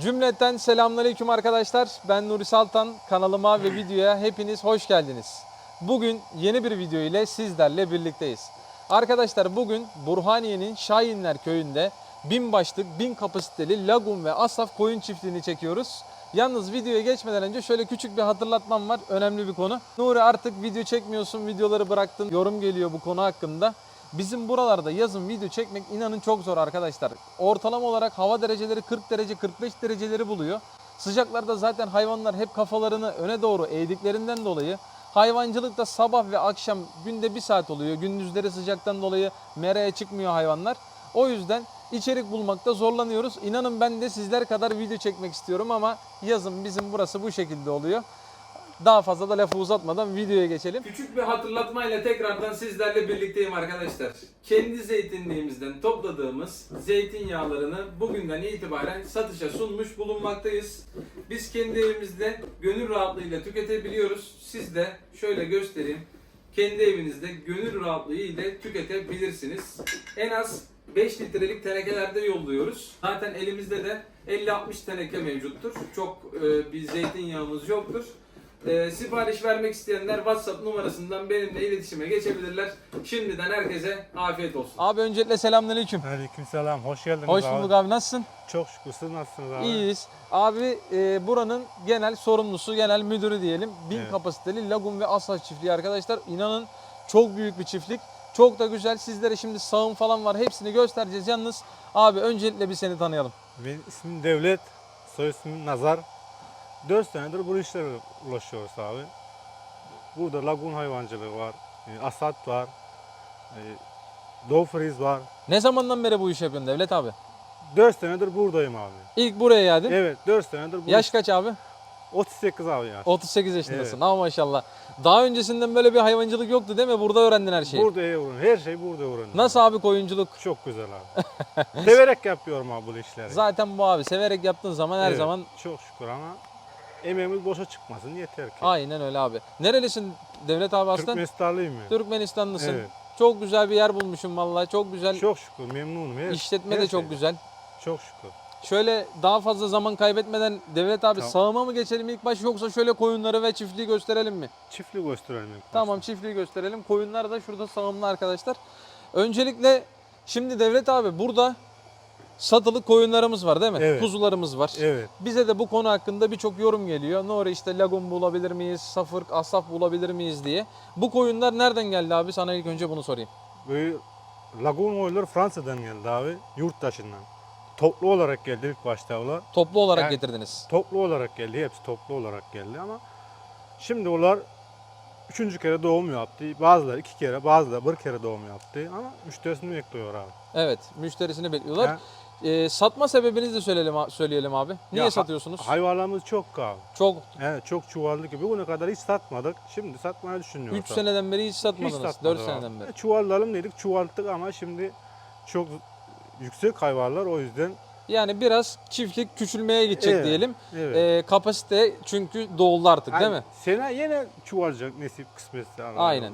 Cümleten selamünaleyküm arkadaşlar. Ben Nuri Saltan. Kanalıma ve videoya hepiniz hoş geldiniz. Bugün yeni bir video ile sizlerle birlikteyiz. Arkadaşlar bugün Burhaniye'nin Şahinler köyünde bin başlık, bin kapasiteli Lagun ve Asaf koyun çiftliğini çekiyoruz. Yalnız videoya geçmeden önce şöyle küçük bir hatırlatmam var. Önemli bir konu. Nuri artık video çekmiyorsun, videoları bıraktın. Yorum geliyor bu konu hakkında. Bizim buralarda yazın video çekmek inanın çok zor arkadaşlar. Ortalama olarak hava dereceleri 40 derece 45 dereceleri buluyor. Sıcaklarda zaten hayvanlar hep kafalarını öne doğru eğdiklerinden dolayı hayvancılıkta sabah ve akşam günde bir saat oluyor. Gündüzleri sıcaktan dolayı meraya çıkmıyor hayvanlar. O yüzden içerik bulmakta zorlanıyoruz. İnanın ben de sizler kadar video çekmek istiyorum ama yazın bizim burası bu şekilde oluyor. Daha fazla da lafı uzatmadan videoya geçelim. Küçük bir hatırlatmayla tekrardan sizlerle birlikteyim arkadaşlar. Kendi zeytinliğimizden topladığımız zeytinyağlarını bugünden itibaren satışa sunmuş bulunmaktayız. Biz kendi evimizde gönül rahatlığıyla tüketebiliyoruz. Siz de şöyle göstereyim. Kendi evinizde gönül rahatlığı ile tüketebilirsiniz. En az 5 litrelik tenekelerde yolluyoruz. Zaten elimizde de 50-60 teneke mevcuttur. Çok e, bir zeytinyağımız yoktur. E, sipariş vermek isteyenler WhatsApp numarasından benimle iletişime geçebilirler. Şimdiden herkese afiyet olsun. Abi öncelikle selamünaleyküm. Aleykümselam, hoş geldiniz Hoş abi. bulduk abi nasılsın? Çok şükür, siz nasılsınız abi? İyiyiz. Abi e, buranın genel sorumlusu, genel müdürü diyelim. Bin Evet. kapasiteli Lagun ve Asla çiftliği arkadaşlar. İnanın çok büyük bir çiftlik. Çok da güzel. Sizlere şimdi sağım falan var. Hepsini göstereceğiz. Yalnız abi öncelikle bir seni tanıyalım. Benim ismim Devlet, soy ismim Nazar. 4 senedir bu işlerle ulaşıyoruz abi. Burada lagun hayvancılığı var, e, asat var, e, doğu friz var. Ne zamandan beri bu iş yapıyorsun Devlet abi? 4 senedir buradayım abi. İlk buraya geldin. Evet, 4 senedir bu Yaş iş- kaç abi? 38 abi ya. 38 yaşındasın. Evet. Ama maşallah. Daha öncesinden böyle bir hayvancılık yoktu değil mi? Burada öğrendin her şeyi. Burada öğrendim. Her şey burada öğrendim. Nasıl abi koyunculuk? Çok güzel abi. Severek yapıyorum abi bu işleri. Zaten bu abi. Severek yaptığın zaman her Evet, zaman Çok şükür ama emeğimiz boşa çıkmasın yeter ki. aynen öyle abi. Nerelisin Devlet abi aslan? Türkmenistanlıyım ya. Türkmenistanlısın. Evet. Çok güzel bir yer bulmuşum vallahi. Çok güzel. Çok şükür memnunum. Her, İşletme her de çok şey. güzel. Çok şükür. Şöyle daha fazla zaman kaybetmeden Devlet abi Tamam. sağıma mı geçelim ilk baş yoksa şöyle koyunları ve çiftliği gösterelim mi? Çiftlik gösterelim. ilk Tamam çiftliği gösterelim. Koyunlar da şurada sağımlı arkadaşlar. Öncelikle şimdi Devlet abi burada satılık koyunlarımız var değil mi? Evet. Kuzularımız var. Evet. Bize de bu konu hakkında birçok yorum geliyor. Nuri işte lagun bulabilir miyiz, safırk, asaf bulabilir miyiz diye. Bu koyunlar nereden geldi abi? Sana ilk önce bunu sorayım. Böyle lagun oyunları Fransa'dan geldi abi. Yurt dışından. Toplu olarak geldi ilk başta onlar. Toplu olarak Yani- getirdiniz. Toplu olarak geldi. Hepsi toplu olarak geldi ama şimdi onlar üçüncü kere doğum yaptı. Bazıları iki kere, bazıları bir kere doğum yaptı ama müşterisini bekliyor abi. Evet, müşterisini bekliyorlar. Ya- Ee, satma sebebinizi de söyleyelim, söyleyelim abi. Niye Ya satıyorsunuz? Hayvanlarımız çok abi. Çok. Evet çok çuvallı gibi. Bugüne kadar hiç satmadık. Şimdi satmayı düşünüyoruz. 3 seneden beri hiç Hiç satmadınız. 4 satmadık abi. seneden beri. E, Çuvallayalım dedik, çuvalttık ama şimdi çok yüksek hayvanlar o yüzden. Yani biraz çiftlik küçülmeye gidecek Evet, diyelim. Evet. Ee, kapasite çünkü doğuldu artık değil mi? Sene yine çuvalacak nasip kısmetse. Aynen.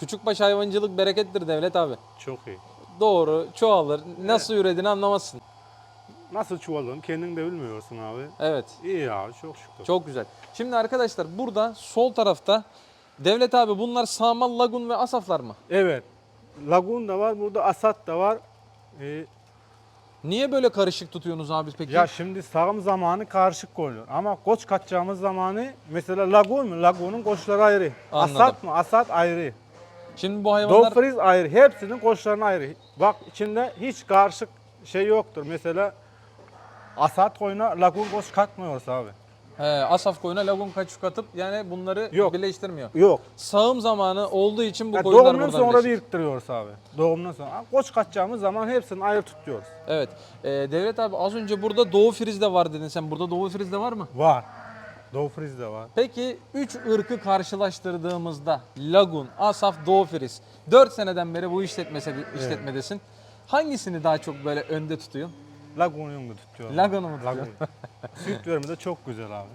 Küçükbaş hayvancılık berekettir devlet abi. Çok iyi. Doğru, çoğalır. Nasıl ürediğini anlamazsın. Nasıl çuvalladın kendin de bilmiyorsun abi. Evet. İyi abi çok şükür. Çok güzel. Şimdi arkadaşlar burada sol tarafta Devlet abi bunlar Samal, Lagun ve Asaflar mı? Evet. Lagun da var, burada asat da var. Ee, Niye böyle karışık tutuyorsunuz abi peki? ya şimdi sağım zamanı karışık koyuyor. Ama koç kaçacağımız zamanı mesela lagun mu? Lagunun koçları ayrı. Anladım. Asat mı? Asat ayrı. Şimdi bu hayvanlar Dofriz ayrı. Hepsinin koçlarına ayrı. Bak içinde hiç karışık şey yoktur. Mesela asat koyuna lagun koç katmıyoruz abi. he, Asaf koyuna Lagun kaçuk katıp yani bunları Yok. birleştirmiyor. Yok. Sağım zamanı olduğu için bu Ya koyunlar doğumdan buradan sonra birleşik. biriktiriyoruz abi. Doğumdan sonra. Ama Koç kaçacağımız zaman hepsini ayrı tutuyoruz. Evet. Ee, Devlet abi az önce burada Doğu Friz de var dedin sen. Burada Doğu Friz de var mı? Var. Dofriz de var. Peki 3 ırkı karşılaştırdığımızda Lagun, Asaf, Doğu Friz 4 seneden beri bu işletmesi, işletmedesin. Hangisini daha çok böyle önde tutuyorsun? Lagun'u da tutuyorum. Lagun'u mu tutuyorsun? Lagun. Süt verimi de çok güzel abi.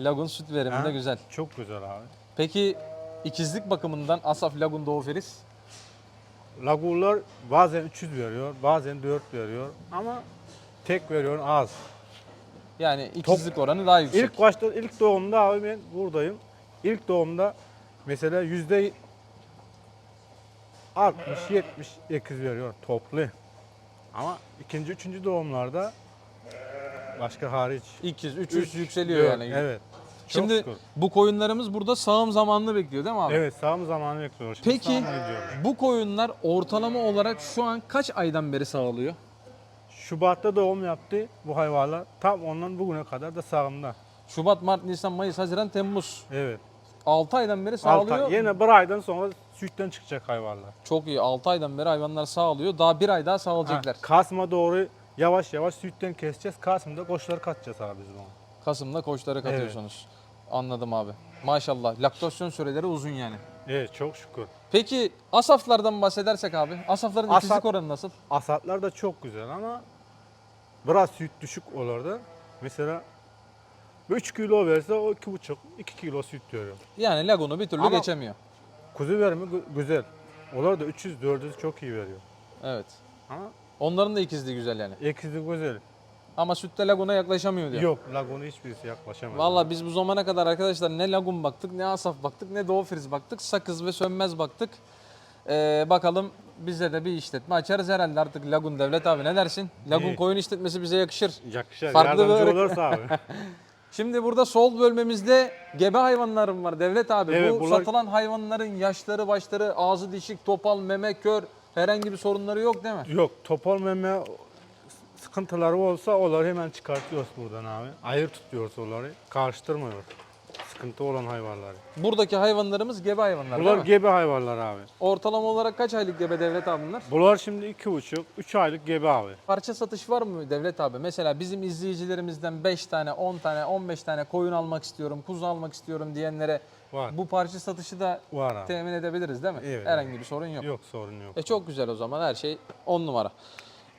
Lagun süt veriminde Ha? güzel. Çok güzel abi. Peki ikizlik bakımından Asaf, Lagun, Doğu Friz? Lagunlar bazen 300 veriyor, bazen 4 veriyor ama tek veriyor az. Yani ikizlik oranı daha yüksek. İlk başta ilk doğumda abi ben buradayım. İlk doğumda mesela yüzde 60 70 ekiz veriyor toplu. Ama ikinci üçüncü doğumlarda başka hariç. İkiz, üç, Üç, üç yükseliyor dört, yani. Evet. Çok Şimdi şükür. bu koyunlarımız burada sağım zamanlı bekliyor değil mi abi? Evet sağım zamanı bekliyoruz. Şimdi Peki bu koyunlar ortalama olarak şu an kaç aydan beri sağlıyor? Şubat'ta doğum yaptı bu hayvanlar. Tam ondan bugüne kadar da sağımda. Şubat, Mart, Nisan, Mayıs, Haziran, Temmuz. Evet. 6 aydan beri sağlıyor. yine bir aydan sonra sütten çıkacak hayvanlar. Çok iyi. 6 aydan beri hayvanlar sağlıyor. Daha bir ay daha sağlayacaklar. Ha, Kasım'a doğru yavaş yavaş sütten keseceğiz. Kasım'da koçları katacağız abi biz bunu. Kasım'da koçları katıyorsunuz. Anladım abi. Maşallah. Laktasyon süreleri uzun yani. Evet çok şükür. Peki asaflardan bahsedersek abi. Asafların Asaf- ikizlik oranı nasıl? Asatlar da çok güzel ama biraz süt düşük olurdu. Mesela 3 kilo verse o 2,5 2 kilo süt veriyor. Yani lagunu bir türlü Ama- geçemiyor. Kuzu verimi gü- güzel. Onlar da 300 400 çok iyi veriyor. Evet. Ama Onların da ikizliği güzel yani. ekizli güzel. Ama sütte laguna yaklaşamıyor diyor. Yok lagonu hiçbirisi yaklaşamaz. Valla biz bu zamana kadar arkadaşlar ne lagun baktık, ne asaf baktık, ne doğu friz baktık, sakız ve sönmez baktık. Ee, bakalım bize de bir işletme açarız herhalde artık Lagun Devlet abi ne dersin? Lagun İyi. koyun işletmesi bize yakışır. Yakışır. Farklı Yardımcı ırk. olursa abi. Şimdi burada sol bölmemizde gebe hayvanlarım var Devlet abi. Evet, bu bunlar- satılan hayvanların yaşları, başları, ağzı dişik, topal, meme, kör herhangi bir sorunları yok değil mi? Yok topal meme sıkıntıları olsa onları hemen çıkartıyoruz buradan abi. Ayır tutuyoruz onları. Karıştırmıyoruz. Sıkıntı olan hayvanları. Buradaki hayvanlarımız gebe hayvanlar Bunlar değil mi? gebe hayvanlar abi. Ortalama olarak kaç aylık gebe Devlet abi bunlar? Bunlar şimdi iki buçuk, üç aylık gebe abi. Parça satış var mı Devlet abi? Mesela bizim izleyicilerimizden 5 tane, 10 tane, 15 tane koyun almak istiyorum, kuzu almak istiyorum diyenlere Var. bu parça satışı da Var abi. temin edebiliriz değil mi? Evet. Herhangi bir sorun yok. Yok sorun yok. E çok güzel o zaman her şey 10 numara.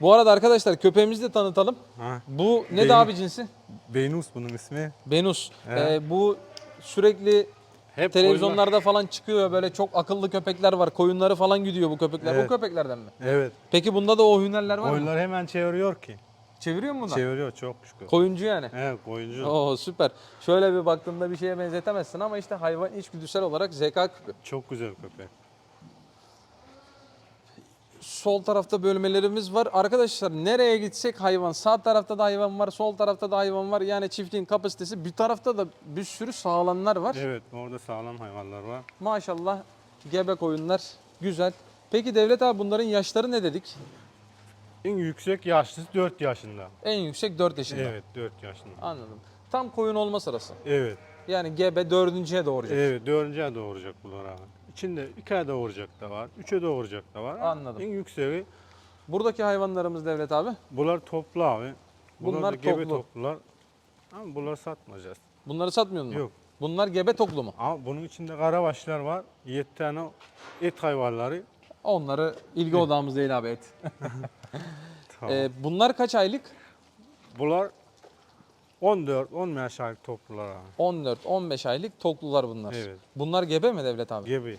Bu arada arkadaşlar köpeğimizi de tanıtalım. Ha. Bu ne Benim- de abi cinsi? Venus bunun ismi. Benus. Ee, bu sürekli Hep televizyonlarda falan çıkıyor böyle çok akıllı köpekler var. Koyunları falan gidiyor bu köpekler. Evet. O köpeklerden mi? Evet. Peki bunda da o hünerler var mı? Oyunlar hemen çeviriyor ki. Çeviriyor mu bunda? Çeviriyor çok şükür. Koyuncu yani. Evet oyuncu. Oo süper. Şöyle bir baktığında bir şeye benzetemezsin ama işte hayvan içgüdüsel olarak zeka küpü. Çok güzel köpek. Sol tarafta bölmelerimiz var. Arkadaşlar nereye gitsek hayvan. Sağ tarafta da hayvan var, sol tarafta da hayvan var. Yani çiftliğin kapasitesi. Bir tarafta da bir sürü sağlanlar var. Evet orada sağlam hayvanlar var. Maşallah gebe koyunlar güzel. Peki Devlet abi bunların yaşları ne dedik? En yüksek yaşlısı 4 yaşında. En yüksek 4 yaşında. Evet 4 yaşında. Anladım. Tam koyun olma sırası. Evet. Yani gebe dördüncüye doğuracak. Evet dördüncüye doğuracak bunlar abi. İçinde iki ay doğuracak da var, üçe doğuracak da var. Anladım. En yükseği Buradaki hayvanlarımız Devlet abi. bunlar toplu abi. Bunlar, Bunlar da gebe toplu. toplular. Ama bunları satmayacağız. Bunları satmıyor mu? Yok. Bunlar gebe toklu mu? Ama bunun içinde karabaşlar var. 7 tane et hayvanları. Onları ilgi odamız değil abi et. Tamam. Ee, bunlar kaç aylık? bunlar 14 15 aylık toplular abi. 14-15 aylık toklular bunlar. Evet. Bunlar gebe mi Devlet abi? Gibi.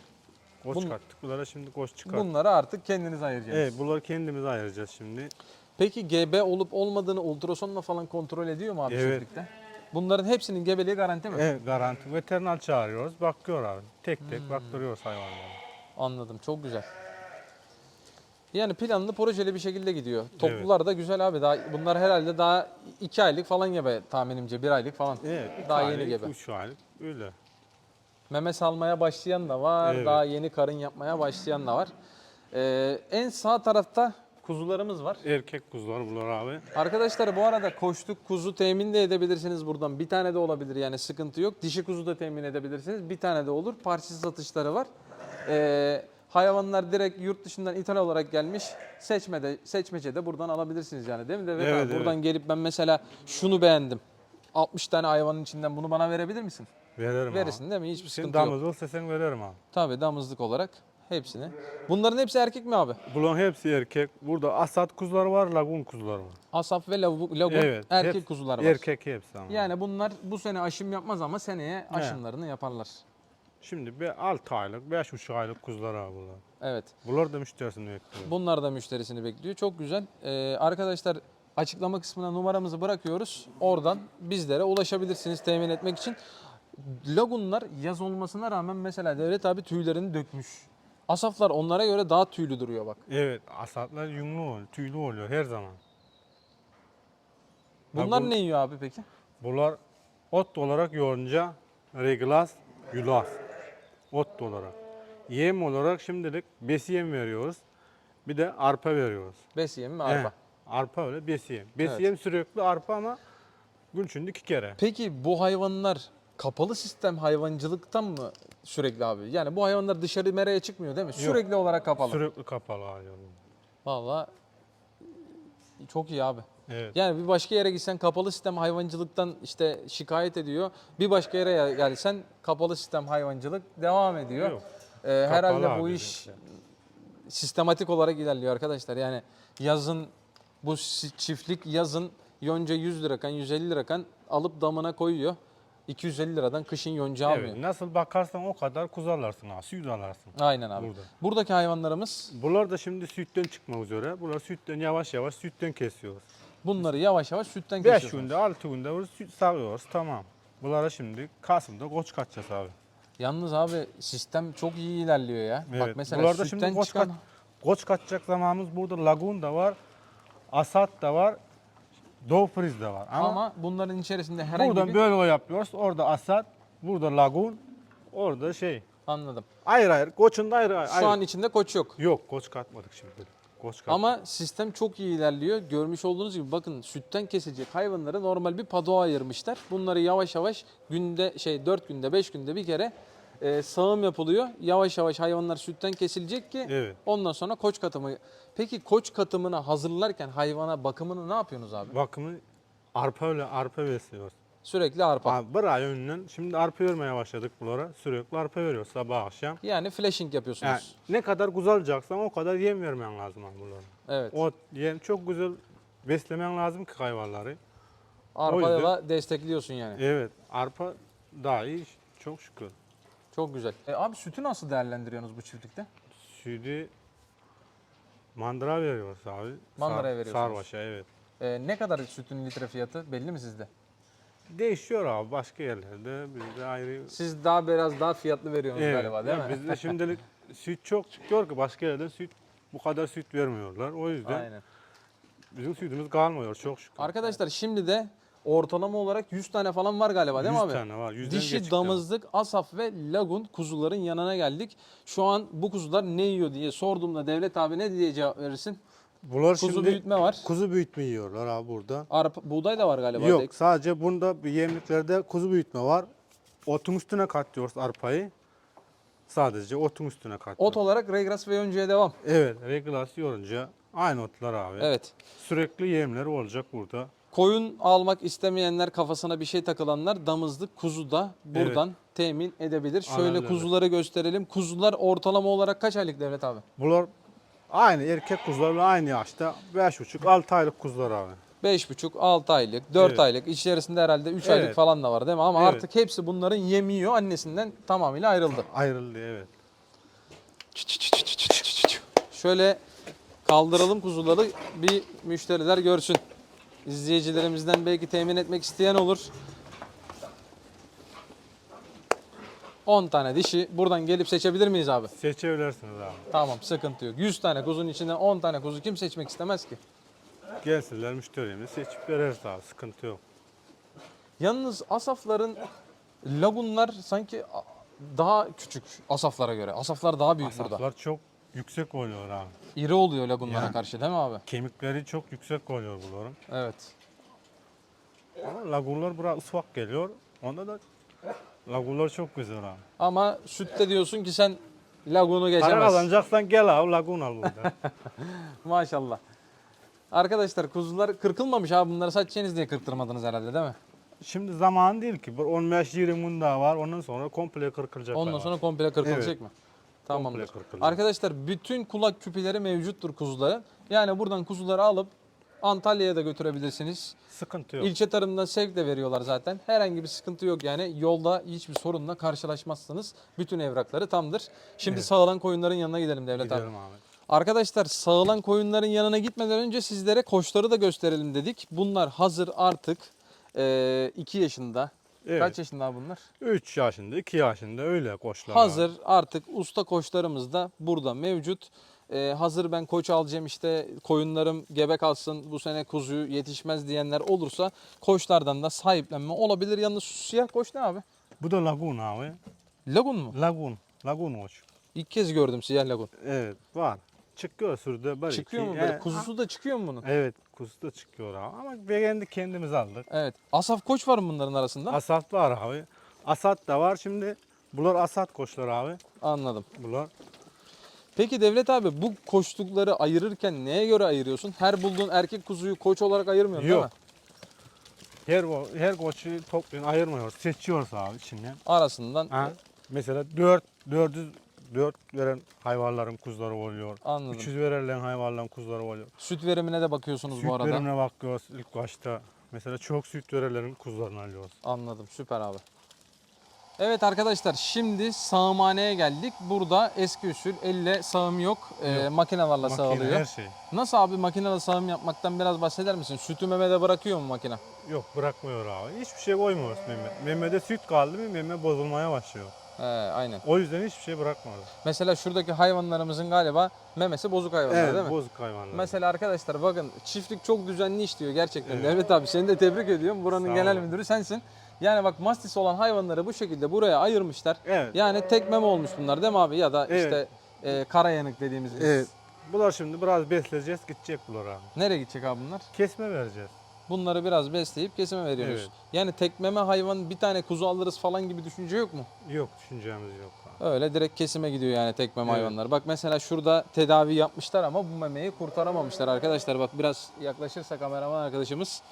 Koç Bun- çıkarttık. Bunlara şimdi koç çıkart. Bunları artık kendiniz ayıracaksınız. Evet bunları kendimiz ayıracağız şimdi. Peki gebe olup olmadığını ultrasonla falan kontrol ediyor mu abi Evet. çiftlikte? Bunların hepsinin gebeliği garanti mi? Evet garanti. Veteriner çağırıyoruz. Bakıyor abi. Tek tek Hmm. baktırıyoruz hayvanlara. Anladım çok güzel. Yani planlı projeli bir şekilde gidiyor. Toplular da güzel abi. Daha bunlar herhalde daha 2 aylık falan gebe tahminimce 1 aylık falan. Evet. iki Daha yeni gebe. Üç aylık. Öyle. Meme salmaya başlayan da var. Evet. Daha yeni karın yapmaya başlayan da var. Ee, en sağ tarafta kuzularımız var. Erkek kuzular bunlar abi. Arkadaşlar bu arada koçluk kuzu temin de edebilirsiniz buradan. Bir tane de olabilir yani sıkıntı yok. Dişi kuzu da temin edebilirsiniz. Bir tane de olur. Parçası satışları var. Ee, hayvanlar direkt yurt dışından ithal olarak gelmiş. Seçmede, seçmecede buradan alabilirsiniz yani değil mi? Devlet Evet, abi? evet. Buradan gelip ben mesela şunu beğendim. 60 tane hayvanın içinden bunu bana verebilir misin? Veririm Verirsin abi. değil mi? Hiçbir Sen sıkıntı yok. damız sen veririm abi. Tabii damızlık olarak hepsini. Bunların hepsi erkek mi abi? Bunların hepsi erkek. Burada asat kuzular var, lagun kuzular var. Asaf ve lagu- lagun erkek hep- kuzular var. Erkek hepsi ama. Yani bunlar bu sene aşım yapmaz ama seneye aşımlarını yaparlar. Şimdi bir 6 aylık, 5,5 aylık kuzular abi bunlar. Evet. Bunlar da müşterisini bekliyor. Bunlar da müşterisini bekliyor. Çok güzel. Ee, arkadaşlar Açıklama kısmına numaramızı bırakıyoruz. Oradan bizlere ulaşabilirsiniz temin etmek için. Lagunlar yaz olmasına rağmen mesela Devlet abi tüylerini dökmüş. Asaflar onlara göre daha tüylü duruyor bak. Evet, asatlar yünlü oluyor, tüylü oluyor her zaman. Bunlar bu- ne yiyor abi peki? Bunlar ot olarak yoğunca reglas, yulaf. Ot olarak. Yem olarak şimdilik besi yem veriyoruz. Bir de arpa veriyoruz. Bes yemi mi arpa? He, arpa öyle besi yem. Besi Evet. yem sürekli arpa ama gün içinde iki kere. Peki bu hayvanlar kapalı sistem hayvancılıktan mı sürekli abi? Yani bu hayvanlar dışarı meraya çıkmıyor değil mi? Sürekli olarak kapalı. Sürekli kapalı hayvan. Vallahi çok iyi abi. Evet. Yani bir başka yere gitsen kapalı sistem hayvancılıktan işte şikayet ediyor. Bir başka yere gelsen kapalı sistem hayvancılık devam ediyor. Yok. Ee, herhalde bu iş sistematik olarak ilerliyor arkadaşlar. Yani yazın bu çiftlik yazın yonca 100 lirakan 150 lirakan alıp damına koyuyor. 250 liradan kışın yonca almıyor. Evet, nasıl bakarsan o kadar kuzu alarsın ha, süt alarsın. Aynen abi. Burada. Buradaki hayvanlarımız Bunlar da şimdi sütten çıkmak üzere. Bunlar sütten yavaş yavaş sütten kesiyoruz. Bunları yavaş yavaş sütten 5 kesiyorsunuz. günde 6 günde bunu süt sağıyoruz tamam. Bunlara şimdi Kasım'da koç kaçacağız abi. Yalnız abi sistem çok iyi ilerliyor ya. Bak mesela buralarda sütten şimdi koç çıkan kaç- Koç kaçacak zamanımız burada lagun da var. Asat da var. Doğu friz de var. Ama, ama bunların içerisinde herhangi buradan bir böyle yapıyoruz. Orada asat, burada lagun, orada şey. anladım. Ayrı ayrı. Koçun da ayrı ayrı. Şu an içinde koç yok. Yok koç katmadık şimdi. Koç katmadık. Ama sistem çok iyi ilerliyor. Görmüş olduğunuz gibi bakın sütten kesecek hayvanları normal bir padoğa ayırmışlar. Bunları yavaş yavaş günde şey 4 günde 5 günde bir kere e, sağım yapılıyor. Yavaş yavaş hayvanlar sütten kesilecek ki Evet. ondan sonra koç katımı. Peki koç katımını hazırlarken hayvana bakımını ne yapıyorsunuz abi? Bakımı arpa öyle arpa besliyoruz. Sürekli arpa. Abi ay önden şimdi arpa vermeye başladık bunlara. Sürekli arpa veriyoruz sabah akşam. Yani flashing yapıyorsunuz. Yani ne kadar güzelceksen o kadar yem vermen lazım abi bunlara. Evet. O yem çok güzel beslemen lazım ki hayvanları. Arpayla da destekliyorsun yani. Evet arpa daha iyi çok şükür. Çok güzel. E, abi sütü nasıl değerlendiriyorsunuz bu çiftlikte? Sütü mandıra veriyoruz abi. Mandıraya veriyorsunuz. Sarvaşa evet. E, ne kadar sütün litre fiyatı belli mi sizde? Değişiyor abi başka yerlerde bizde ayrı. Siz daha biraz daha fiyatlı veriyorsunuz Evet, galiba değil mi? Bizde şimdilik süt çok çıkıyor ki başka yerden süt bu kadar süt vermiyorlar. O yüzden Aynen. bizim sütümüz kalmıyor çok şükür. Arkadaşlar şimdi de ortalama olarak 100 tane falan var galiba değil mi 100 abi? tane var. Dişi, geçik de. damızlık, asaf ve lagun kuzuların yanına geldik. Şu an bu kuzular ne yiyor diye sorduğumda Devlet abi ne diye cevap verirsin? Bunlar Kuzu şimdi büyütme var. kuzu büyütme yiyorlar abi burada. Arpa, buğday da var galiba. Yok tek. sadece bunda yemliklerde kuzu büyütme var. Otun üstüne katıyoruz arpayı. Sadece otun üstüne katıyoruz. Ot olarak regras ve önceye devam. Evet regulasyon yorunca aynı otlar abi. Evet. Sürekli yemler olacak burada. Koyun almak istemeyenler kafasına bir şey takılanlar damızlık kuzu da buradan temin edebilir. Şöyle Aynen kuzuları gösterelim. Kuzular ortalama olarak kaç aylık Devlet abi? Bunlar aynı erkek kuzularla aynı yaşta. 5,5-6 aylık kuzular abi. 5,5, 6 aylık, 4 Evet. aylık. İçerisinde herhalde 3 aylık Evet. falan da var değil mi? Ama Evet. artık hepsi bunların yemiyor. Annesinden tamamıyla ayrıldı. Ayrıldı evet. Şöyle kaldıralım kuzuları bir müşteriler görsün. İzleyicilerimizden belki temin etmek isteyen olur. 10 tane dişi buradan gelip seçebilir miyiz abi? Seçebilirsiniz abi. Tamam sıkıntı yok. 100 tane kuzunun içinden 10 tane kuzu kim seçmek istemez ki? Gelsinler müşterimiz seçip veririz abi. Sıkıntı yok. Yalnız asafların lagunlar sanki daha küçük asaflara göre. Asaflar daha büyük burada. Asaflar çok yüksek oluyor abi. İri oluyor lagunlara Yani. karşı değil mi abi? Kemikleri çok yüksek oluyor bunların. Evet. Ama lagunlar buraya ısvak geliyor. Onda da lagunlar çok güzel abi. Ama sütte diyorsun ki sen lagunu Para geçemezsin. kazanacaksan gel abi lagun al burada. Maşallah. Arkadaşlar kuzular kırkılmamış abi bunları satacağınız diye kırktırmadınız herhalde değil mi? Şimdi zaman değil ki. Bir 15-20 gün daha var. Ondan sonra komple kırkılacak. Ondan sonra komple kırkılacak Evet. mı? Tamamdır. Komple kırkılacak. Arkadaşlar bütün kulak küpeleri mevcuttur kuzuların. Yani buradan kuzuları alıp Antalya'ya da götürebilirsiniz. Sıkıntı yok. İlçe tarımından sevk de veriyorlar zaten. Herhangi bir sıkıntı yok yani. Yolda hiçbir sorunla karşılaşmazsınız. Bütün evrakları tamdır. Şimdi Evet. sağılan koyunların yanına gidelim Devlet abi. Gidelim abi. Arkadaşlar sağılan koyunların yanına gitmeden önce sizlere koçları da gösterelim dedik. Bunlar hazır artık 2 yaşında. Evet. Kaç yaşında abi bunlar? 3 yaşında, 2 yaşında öyle koçlar Hazır artık usta koçlarımız da burada mevcut. Ee, hazır ben koç alacağım işte koyunlarım gebe kalsın bu sene kuzu yetişmez diyenler olursa koçlardan da sahiplenme olabilir. Yalnız siyah koç ne abi? Bu da lagun abi. Lagun mu? Lagun. Lagun koç. İlk kez gördüm siyah lagun. Evet var. Çıkıyor sürüde böyle. Çıkıyor iki- mu böyle? Evet. Kuzusu da çıkıyor mu bunun? Evet kuzusu da çıkıyor abi. Ama beğendi kendimiz aldık. Evet. Asaf koç var mı bunların arasında? Asat var abi. Asat da var şimdi. Bunlar asat koçlar abi. Anladım. Bunlar. Peki Devlet abi bu koçlukları ayırırken neye göre ayırıyorsun? Her bulduğun erkek kuzuyu koç olarak ayırmıyorsun değil Yok. mi? Her ko- her koçu toplayın ayırmıyoruz. Seçiyoruz abi içinden. Arasından Ha? Mesela 4 400 4 veren hayvanların kuzuları oluyor. anladım. 300 verilen hayvanların kuzuları oluyor. Süt verimine de bakıyorsunuz Süt bu arada. verimine bakıyoruz ilk başta. Mesela çok süt verenlerin kuzularını alıyoruz. Anladım süper abi. Evet arkadaşlar şimdi sağımhaneye geldik. Burada eski usul elle sağım yok. Ee, makinelerle Makine, sağılıyor. her şey. Nasıl abi makineyle sağım yapmaktan biraz bahseder misin? Sütü memede bırakıyor mu makine? Yok bırakmıyor abi. Hiçbir şey koymuyoruz meme. Memede süt kaldı mı meme bozulmaya başlıyor. He, aynen. O yüzden hiçbir şey bırakmıyoruz. Mesela şuradaki hayvanlarımızın galiba memesi bozuk hayvanlar değil mi? bozuk hayvanlar. Mesela arkadaşlar bakın çiftlik çok düzenli işliyor gerçekten. Devlet abi seni de tebrik ediyorum. Buranın Sağ genel olun. müdürü sensin. Yani bak mastis olan hayvanları bu şekilde buraya ayırmışlar. Evet. Yani tek meme olmuş bunlar değil mi abi? Ya da Evet. işte e, kara yanık dediğimiz. Evet. Bunlar şimdi biraz besleyeceğiz gidecek bunlar abi. Nereye gidecek abi bunlar? Kesme vereceğiz. Bunları biraz besleyip kesime veriyoruz. Evet. Yani tek meme hayvan bir tane kuzu alırız falan gibi düşünce yok mu? Yok düşüncemiz yok abi. Öyle direkt kesime gidiyor yani tek meme Evet. hayvanlar. Bak mesela şurada tedavi yapmışlar ama bu memeyi kurtaramamışlar arkadaşlar. Bak biraz yaklaşırsa kameraman arkadaşımız.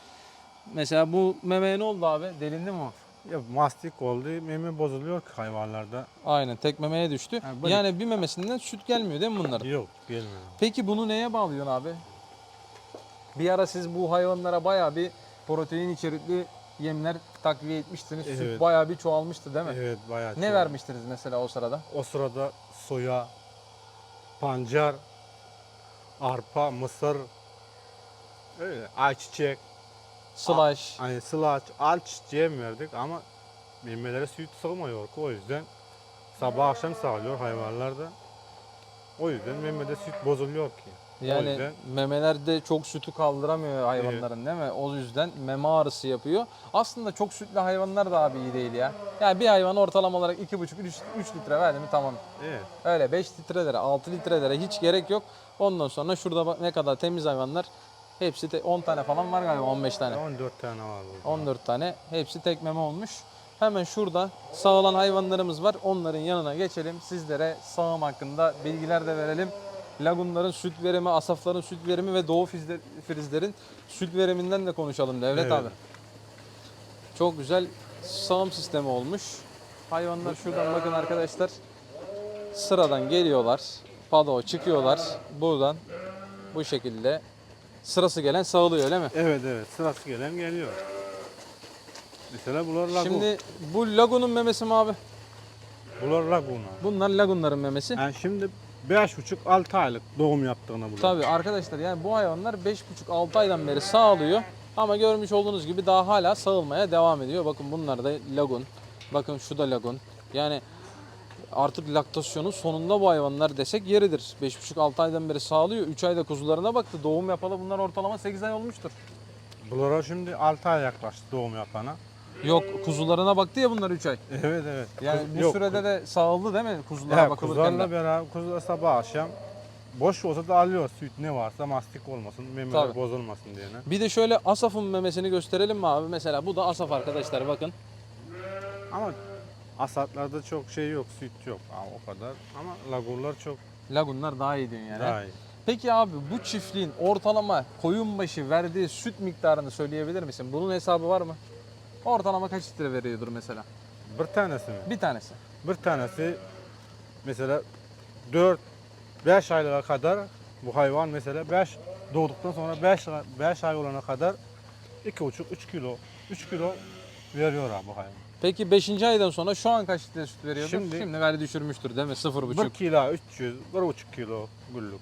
Mesela bu memeye ne oldu abi? Delindi mi o? Ya mastik oldu, meme bozuluyor ki hayvanlarda. Aynen tek memeye düştü. Ha, böyle- yani bir memesinden süt gelmiyor değil mi bunların? Yok, gelmiyor. Peki bunu neye bağlıyorsun abi? Bir ara siz bu hayvanlara bayağı bir protein içerikli yemler takviye etmiştiniz. Süt Evet. bayağı bir çoğalmıştı değil mi? Evet, bayağı. Ne vermiştiniz mesela o sırada? O sırada soya, pancar, arpa, mısır, öyle ayçiçek, Slash. hani sılaç, ayçiçeği verdik ama memelere süt sığmıyor o yüzden sabah akşam sağlıyor hayvanlarda. O yüzden memede süt bozuluyor ki. o Yani yüzden memeler de çok sütü kaldıramıyor hayvanların değil mi? O yüzden meme ağrısı yapıyor. Aslında çok sütlü hayvanlar da abi iyi değil ya. Yani bir hayvan ortalama olarak 2,5-3 litre verdi mi tamam. evet. Öyle 5 litrelere 6 litrelere hiç gerek yok. Ondan sonra şurada bak ne kadar temiz hayvanlar. Hepsi de 10 tane falan var galiba 15 tane. 14 tane var burada. 14 tane. Hepsi tek meme olmuş. Hemen şurada sağılan hayvanlarımız var. Onların yanına geçelim. Sizlere sağım hakkında bilgiler de verelim. Lagunların süt verimi, asafların süt verimi ve doğu frizlerin süt veriminden de konuşalım Devlet Evet. abi. Çok güzel sağım sistemi olmuş. Hayvanlar şuradan bakın arkadaşlar. Sıradan geliyorlar. Pado çıkıyorlar. Buradan bu şekilde sırası gelen sağılıyor öyle mi? Evet evet sırası gelen geliyor. Mesela bunlar lagun. Şimdi bu lagunun memesi mi abi? bunlar lagunlar. Bunlar lagunların memesi. Yani şimdi 5,5-6 aylık doğum yaptığına bunlar. Tabii arkadaşlar yani bu hayvanlar 5,5-6 aydan beri sağlıyor. Ama görmüş olduğunuz gibi daha hala sağılmaya devam ediyor. Bakın bunlar da lagun. Bakın şu da lagun. Yani artık laktasyonun sonunda bu hayvanlar desek yeridir. 5,5-6 aydan beri sağlıyor. 3 ayda kuzularına baktı. Doğum yapalı bunlar ortalama 8 ay olmuştur. Bunlara şimdi 6 ay yaklaştı doğum yapana. Yok kuzularına baktı ya bunlar 3 ay. Evet evet. Yani Kuz- bu yok, sürede de sağıldı değil mi kuzulara Ya bakılırken kuzularla de? beraber kuzular sabah akşam boş olsa da alıyor süt ne varsa mastik olmasın, memeler Tabii. bozulmasın diye. Bir de şöyle Asaf'ın memesini gösterelim mi abi? Mesela bu da Asaf arkadaşlar bakın. Ama asatlarda çok şey yok, süt yok ama o kadar. Ama lagurlar çok Lagunlar daha iyi diyorsun yani. daha iyi. Peki abi bu çiftliğin ortalama koyun başı verdiği süt miktarını söyleyebilir misin? Bunun hesabı var mı? Ortalama kaç litre veriyordur mesela? Bir tanesi mi? Bir tanesi. Bir tanesi mesela 4 5 aylığa kadar bu hayvan mesela 5 doğduktan sonra 5 5 ay olana kadar 2,5 3 kilo 3 kilo veriyor abi bu hayvan. Peki 5. aydan sonra şu an kaç litre süt veriyordur? Şimdi, Şimdi- verdi düşürmüştür değil mi? 0,5. 1 kilo 300, 1,5 kilo günlük.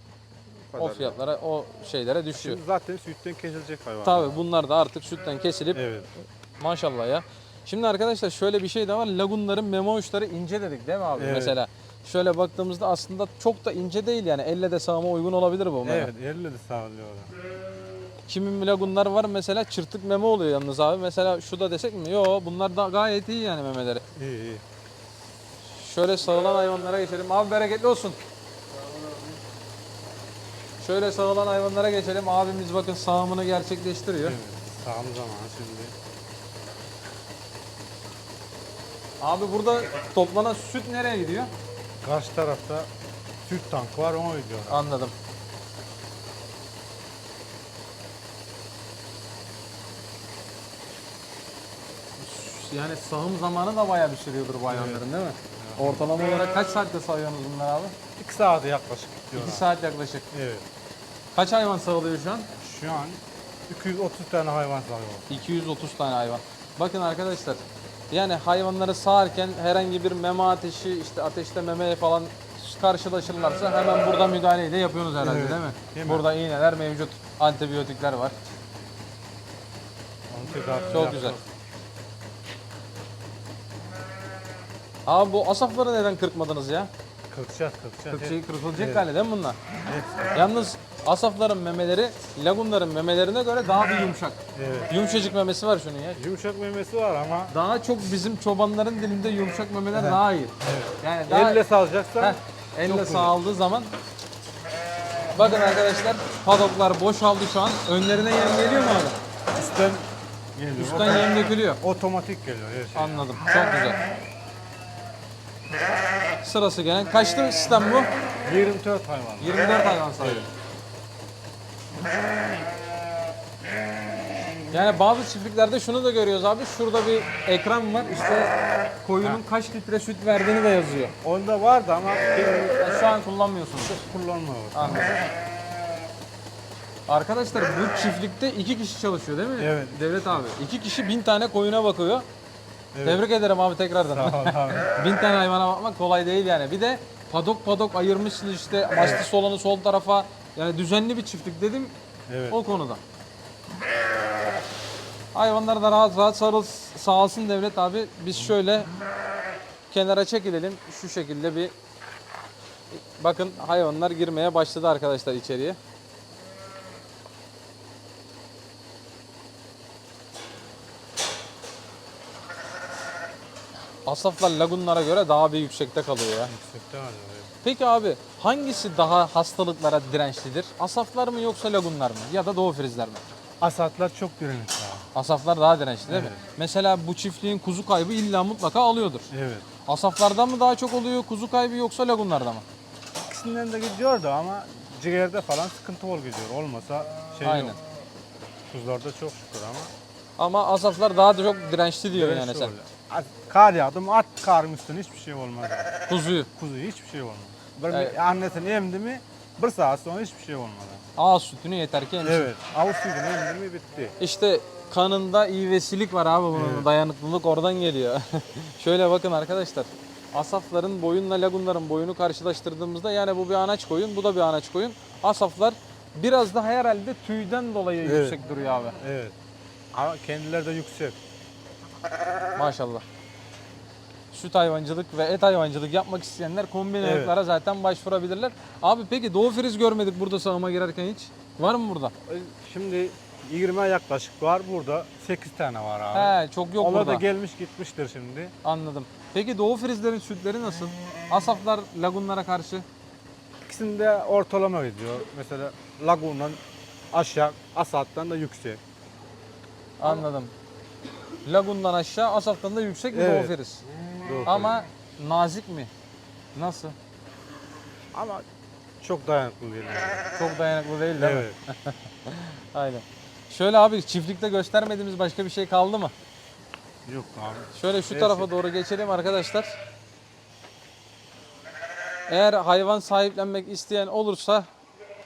kadar. O fiyatlara, o şeylere düşüyor. Şimdi zaten sütten kesilecek hayvan. Tabii bunlar da artık sütten kesilip Evet. maşallah ya. Şimdi arkadaşlar şöyle bir şey de var. Lagunların meme uçları ince dedik değil mi abi? Evet. Mesela şöyle baktığımızda aslında çok da ince değil yani. Elle de sağıma uygun olabilir bu. Evet, elle de sağlıyorlar. Kimi lagunlar var mesela çırtık meme oluyor yalnız abi. Mesela şu da desek mi? Yo bunlar da gayet iyi yani memeleri. İyi iyi. Şöyle sağılan hayvanlara geçelim. Abi bereketli olsun. Şöyle sağılan hayvanlara geçelim. Abimiz bakın sağımını gerçekleştiriyor. Evet. Sağım zamanı şimdi. Abi burada toplanan süt nereye gidiyor? Karşı tarafta süt tankı var ona gidiyorlar. Anladım. Yani sağım zamanı da bayağı bir sürüyordur bu hayvanların değil mi? Ortalama olarak kaç saatte sağıyorsunuz bunları abi? 2 saate yaklaşık gidiyorlar. 2 saat yaklaşık. Evet. Kaç hayvan sağlıyor şu an? Şu an 230 tane hayvan sağıyor. 230 tane hayvan. Bakın arkadaşlar yani hayvanları sağarken herhangi bir meme ateşi işte ateşte memeye falan karşılaşırlarsa hemen burada müdahaleyi de yapıyorsunuz herhalde Evet, değil mi? mi? Burada iğneler mevcut, antibiyotikler var. Onu tedavi Çok güzel. Abi bu asafları neden kırpmadınız ya? Kırkacağız kırkacağız. Kırk şey kırpılacak Evet. galiba değil mi bunlar? Hepsi. Yalnız asafların memeleri lagunların memelerine göre daha bir yumuşak. Evet. Yumuşacık memesi var şunun ya. Yumuşak memesi var ama Daha çok bizim çobanların dilinde yumuşak memeler daha iyi. evet. Yani daha elle salacaksan Heh, elle güzel. sağaldığı zaman Bakın arkadaşlar padoklar boşaldı şu an. Önlerine yem geliyor mu abi? üstten geliyor. Üstten yem dökülüyor. Otomatik geliyor her şey. Anladım. Çok güzel. Sırası gelen. Kaçtı sistem bu? 24 hayvan. 24 hayvan sayıyor. Yani bazı çiftliklerde şunu da görüyoruz abi. Şurada bir ekran var. İşte koyunun kaç litre süt verdiğini de yazıyor. Onda vardı ama Yani şu an kullanmıyorsunuz. kullanmıyor. Anladım. Arkadaşlar bu çiftlikte iki kişi çalışıyor değil mi? Evet. Devlet abi. İki kişi bin tane koyuna bakıyor. Tebrik ederim abi tekrardan. Sağ ol abi. bin tane hayvana bakmak kolay değil yani. Bir de padok padok ayırmışsınız işte mastis olanı sol tarafa. Yani düzenli bir çiftlik dedim Evet. o konuda. Hayvanlar da rahat rahat sarıl, sağalsın devlet abi. Biz şöyle kenara çekilelim. Şu şekilde bir bakın hayvanlar girmeye başladı arkadaşlar içeriye. Asaflar lagunlara göre daha bir yüksekte kalıyor ya. Yüksekte evet. Peki abi hangisi daha hastalıklara dirençlidir? Asaflar mı yoksa lagunlar mı? Ya da doğu frizler mi? Asatlar çok dirençli abi. Asaflar daha dirençli değil mi? Evet. Mesela bu çiftliğin kuzu kaybı illa mutlaka alıyordur. Evet. Asaflardan mı daha çok oluyor kuzu kaybı yoksa lagunlarda mı? İkisinden de gidiyordu ama ciğerde falan sıkıntı ol gidiyor. Olmasa şey Aynen. yok. Kuzularda çok şükür ama Ama asaflar daha da çok dirençli diyor dirençli yani sen. oluyor. Kar yağdı mı at karın üstüne hiçbir şey olmaz. Kuzuyu. Kuzu hiçbir şey olmaz. Bir Evet. annesini emdi mi bir saat sonra hiçbir şey olmaz. Ağız sütünü yeter ki emsin. Evet. Avuz suyunu emdi mi bitti. İşte kanında ivesilik var abi bunun dayanıklılık oradan geliyor. Şöyle bakın arkadaşlar. Asafların boyunla lagunların boyunu karşılaştırdığımızda yani bu bir anaç koyun, bu da bir anaç koyun. Asaflar biraz daha herhalde tüyden dolayı Evet. yüksek duruyor abi. Evet. Ama kendileri de yüksek. Maşallah. Süt hayvancılık ve et hayvancılık yapmak isteyenler kombin Evet. zaten başvurabilirler. Abi peki doğu friz görmedik burada sağıma girerken hiç. Var mı burada? Şimdi 20'ye yaklaşık var. Burada 8 tane var abi. He çok yok Onlar burada. da gelmiş gitmiştir şimdi. Anladım. Peki doğu frizlerin sütleri nasıl? Asaflar lagunlara karşı. İkisinde ortalama gidiyor. Mesela Lagun'dan aşağı, Asat'tan da yüksek. Anladım. Lagundan aşağı, Asaf'tan da yüksek bir Evet. doğu friz. Doğru. Ama nazik mi? Nasıl? Ama çok dayanıklı değil. yani. Çok dayanıklı değil değil mi? Evet. Aynen. Şöyle abi çiftlikte göstermediğimiz başka bir şey kaldı mı? Yok abi. Şöyle şu tarafa doğru geçelim arkadaşlar. Eğer hayvan sahiplenmek isteyen olursa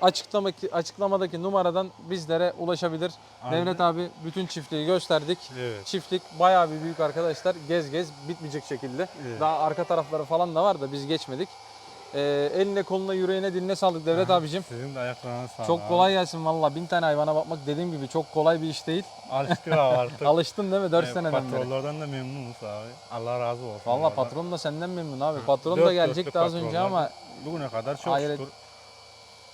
açıklamadaki, açıklamadaki numaradan bizlere ulaşabilir. Aynen. Devlet abi bütün çiftliği gösterdik. Evet. Çiftlik bayağı bir büyük arkadaşlar. Gez gez bitmeyecek şekilde. Evet. Daha arka tarafları falan da var da biz geçmedik. Ee, eline koluna yüreğine diline sağlık Devlet abicim. Sizin de ayaklarına sağlık. Çok abi. kolay gelsin valla. Bin tane hayvana bakmak dediğim gibi çok kolay bir iş değil. Alıştık abi artık. Alıştın değil mi 4 Ee, seneden beri? Patronlardan da memnunuz abi. Allah razı olsun. Valla patron da senden memnun abi. Patron Dört da gelecekti az önce ama Bugüne kadar çok Hayret. şükür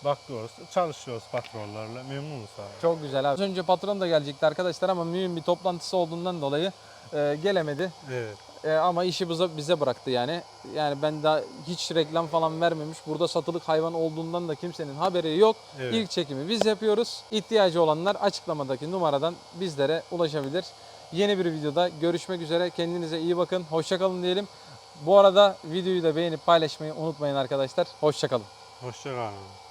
bakıyoruz, çalışıyoruz patronlarla. Memnunuz abi. çok güzel abi. Az önce patron da gelecekti arkadaşlar ama mühim bir toplantısı olduğundan dolayı e, gelemedi. Evet. E, ama işi bize, bize bıraktı yani. Yani ben daha hiç reklam falan vermemiş. Burada satılık hayvan olduğundan da kimsenin haberi yok. Evet. İlk çekimi biz yapıyoruz. İhtiyacı olanlar açıklamadaki numaradan bizlere ulaşabilir. Yeni bir videoda görüşmek üzere. Kendinize iyi bakın. Hoşçakalın diyelim. Bu arada videoyu da beğenip paylaşmayı unutmayın arkadaşlar. Hoşçakalın. Hoşçakalın.